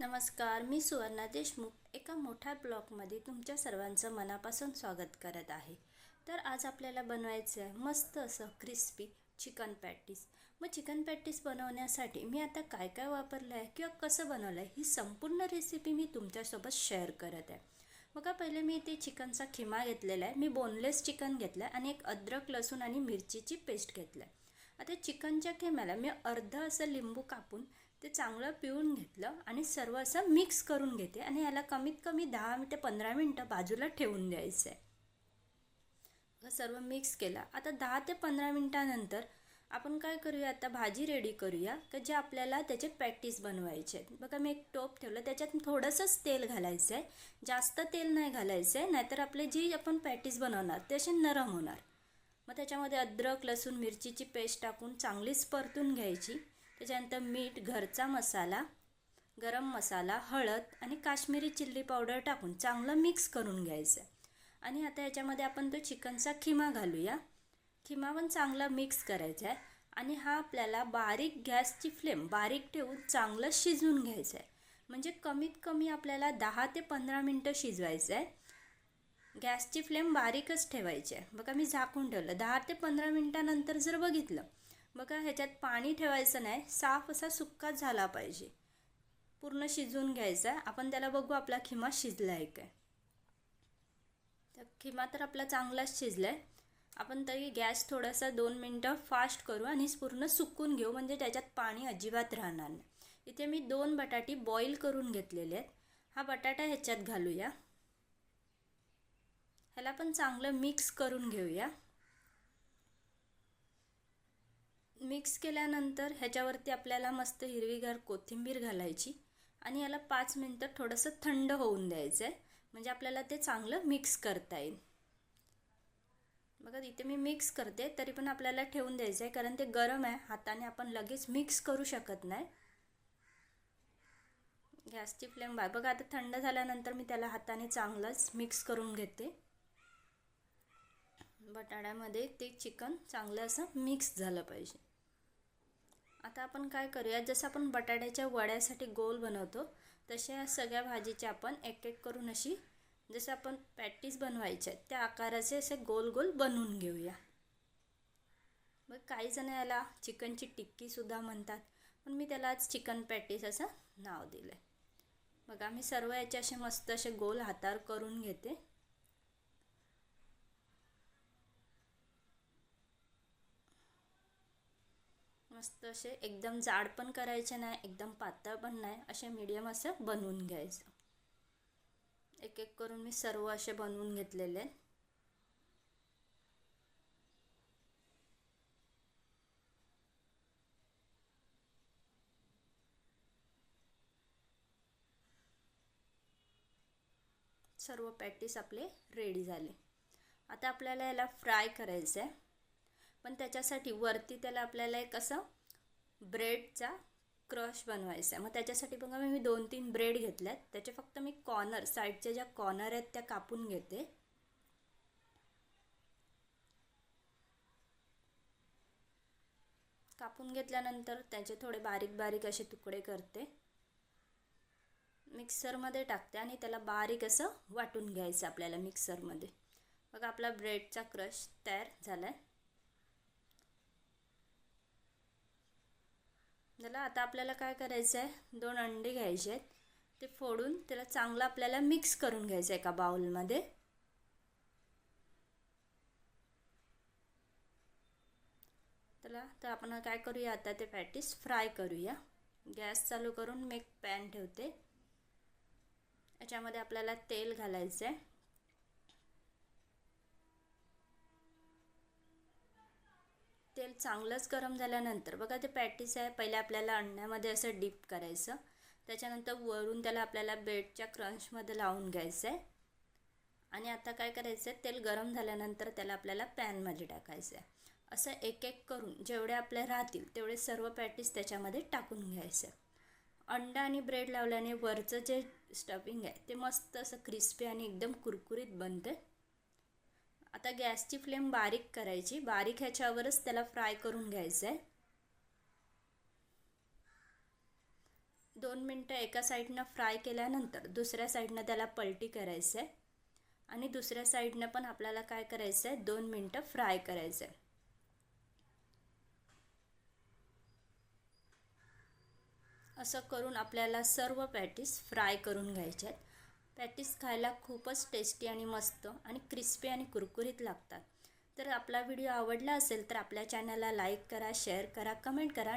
नमस्कार मी सुवर्णा देशमुख एका मोठ्या ब्लॉगमध्ये तुमच्या सर्वांचं मनापासून स्वागत करत आहे. तर आज आपल्याला बनवायचं आहे मस्त असं क्रिस्पी चिकन पॅटीस मग चिकन पॅटीस बनवण्यासाठी मी आता काय काय वापरलं आहे किंवा कसं बनवलं आहे ही संपूर्ण रेसिपी मी तुमच्यासोबत शेअर करत आहे. बघा पहिले मी इथे चिकनचा खिमा घेतलेला आहे. मी बोनलेस चिकन घेतलं आहे आणि एक अद्रक लसूण आणि मिरचीची पेस्ट घेतलं आहे. आता चिकनच्या खिम्याला मी अर्धं असं लिंबू कापून ते चांगलं पिळून घेतलं आणि सर्व असं मिक्स करून घेते आणि याला कमीत कमी दहा ते पंधरा मिनटं बाजूला ठेवून द्यायचं आहे सर्व मिक्स केला. आता दहा ते पंधरा मिनटानंतर आपण काय करूया आता भाजी रेडी करूया का जे आपल्याला त्याचे पॅटीस बनवायचे. आहेत बघा मी एक टोप ठेवलं त्याच्यात थोडंसंच तेल घालायचं आहे जास्त तेल नाही घालायचं आहे नाहीतर आपले जी आपण पॅटीस बनवणार ते असे नरम होणार. मग त्याच्यामध्ये अद्रक लसूण मिरचीची पेस्ट टाकून चांगलीच परतून घ्यायची. त्याच्यानंतर मीठ घरचा मसाला गरम मसाला हळद आणि काश्मीरी चिल्ली पावडर टाकून चांगलं मिक्स करून घ्यायचं. आणि आता याच्यामध्ये आपण तो चिकनचा खिमा घालूया. खिमा पण चांगला मिक्स करायचा आहे. आणि हा आपल्याला बारीक गॅसची फ्लेम बारीक ठेवून चांगलं शिजवून घ्यायचं आहे म्हणजे कमीत कमी आपल्याला दहा ते पंधरा मिनटं शिजवायचं आहे. गॅसची फ्लेम बारीकच ठेवायची आहे. बघा मी झाकून ठेवलं. दहा ते पंधरा मिनटानंतर जर बघितलं बघा ह्याच्यात पाणी ठेवायचं नाही साफ असा सुक्काच झाला पाहिजे. पूर्ण शिजवून घ्यायचा आहे. आपण त्याला बघू आपला खिमा शिजला आहे काय. तर खिमा तर आपला चांगलाच शिजला आहे आपण तरी गॅस थोडासा दोन मिनटं फास्ट करू आणि पूर्ण सुकून घेऊ म्हणजे त्याच्यात पाणी अजिबात राहणार नाही. इथे मी दोन बटाटी बॉईल करून घेतलेले आहेत. हा बटाटा ह्याच्यात घालूया. ह्याला पण चांगलं मिक्स करून घेऊया. मिक्स केल्यानंतर ह्याच्यावरती आपल्याला मस्त हिरवीगार कोथिंबीर घालायची आणि याला पाच मिनटं थोडंसं थंड होऊन द्यायचं आहे म्हणजे आपल्याला ते चांगलं मिक्स करता येईल. बघा इथे मी मिक्स करते तरी पण आपल्याला ठेवून द्यायचं आहे कारण ते गरम आहे हाताने आपण लगेच मिक्स करू शकत नाही. गॅसची फ्लेम बाय बघा आता थंड झाल्यानंतर मी त्याला हाताने चांगलंच मिक्स करून घेते. बटाट्यामध्ये ते चिकन चांगलं असं मिक्स झालं पाहिजे. आता आपण काय करूया जसं आपण बटाट्याच्या वड्यासाठी गोल बनवतो तशा सगळ्या भाजीच्या आपण एक एक करून अशी जसं आपण पॅटीस बनवायच्या त्या आकाराचे असे गोल गोल बनवून घेऊया. मग काही जण याला चिकनची टिक्कीसुद्धा म्हणतात पण मी त्याला आज चिकन पॅटीस असं नाव दिलं आहे मग आम्ही सर्व याचे असे मस्त असे गोल हातार करून घेते. मस्त असे एकदम जाड पण करायचे नाही एकदम पातळ पण नाही असे मीडियम असं बनवून घ्यायचं. एक एक करून मी सर्व असे बनवून घेतलेले. सर्व पॅटीस आपले रेडी झाले. आता आपल्याला याला फ्राय करायचं आहे पण त्याच्यासाठी वरती त्याला आपल्याला एक असं ब्रेडचा क्रश बनवायचा आहे. मग त्याच्यासाठी बघा मी दोन तीन ब्रेड घेतल्यात. त्याचे फक्त मी कॉर्नर साईडच्या ज्या कॉर्नर आहेत त्या कापून घेते. कापून घेतल्यानंतर त्याचे थोडे बारीक बारीक असे तुकडे करते. मिक्सरमध्ये टाकते आणि त्याला बारीक असं वाटून घ्यायचं आपल्याला मिक्सरमध्ये. बघा आपला ब्रेडचा क्रश तयार झाला आहे झालं आता आपल्याला काय करायचं आहे दोन अंडे घ्यायचे आहेत. ते फोडून त्याला चांगलं आपल्याला मिक्स करून घ्यायचं आहे एका बाउलमध्ये त्याला तर आपण काय करूया? आता ते पॅटीस फ्राय करूया. गॅस चालू करून मी एक पॅन ठेवते. याच्यामध्ये आपल्याला तेल घालायचं आहे तेल चांगलंच गरम झाल्यानंतर बघा ते पॅटीस आहे पहिले आपल्याला अंड्यामध्ये असं डीप करायचं. त्याच्यानंतर वरून त्याला आपल्याला बेडच्या क्रंचमध्ये लावून घ्यायचं आहे आणि आता काय करायचं आहे तेल गरम झाल्यानंतर त्याला आपल्याला पॅनमध्ये टाकायचं आहे असं एक एक करून जेवढे आपले राहतील तेवढे सर्व पॅटीस त्याच्यामध्ये टाकून घ्यायचं अंडा आणि ब्रेड लावल्याने वरचं जे स्टफिंग आहे ते मस्त असं क्रिस्पी आणि एकदम कुरकुरीत बनते आता गॅसची फ्लेम बारीक करायची. बारीक ह्याच्यावरच त्याला फ्राय करून घ्यायचं आहे दोन मिनटं एका साईडनं फ्राय केल्यानंतर दुसऱ्या साईडनं त्याला पलटी करायचं आहे आणि दुसऱ्या साईडनं पण आपल्याला काय करायचं आहे दोन मिनटं फ्राय करायचं आहे असं करून आपल्याला सर्व पॅटीस फ्राय करून घ्यायच्यात. पॅटीस खायला खूपच टेस्टी आणि मस्त आणि क्रिस्पी आणि कुरकुरीत लागतात. तर आपला व्हिडिओ आवडला असेल तर आपल्या चॅनलला लाईक करा शेअर करा कमेंट करा.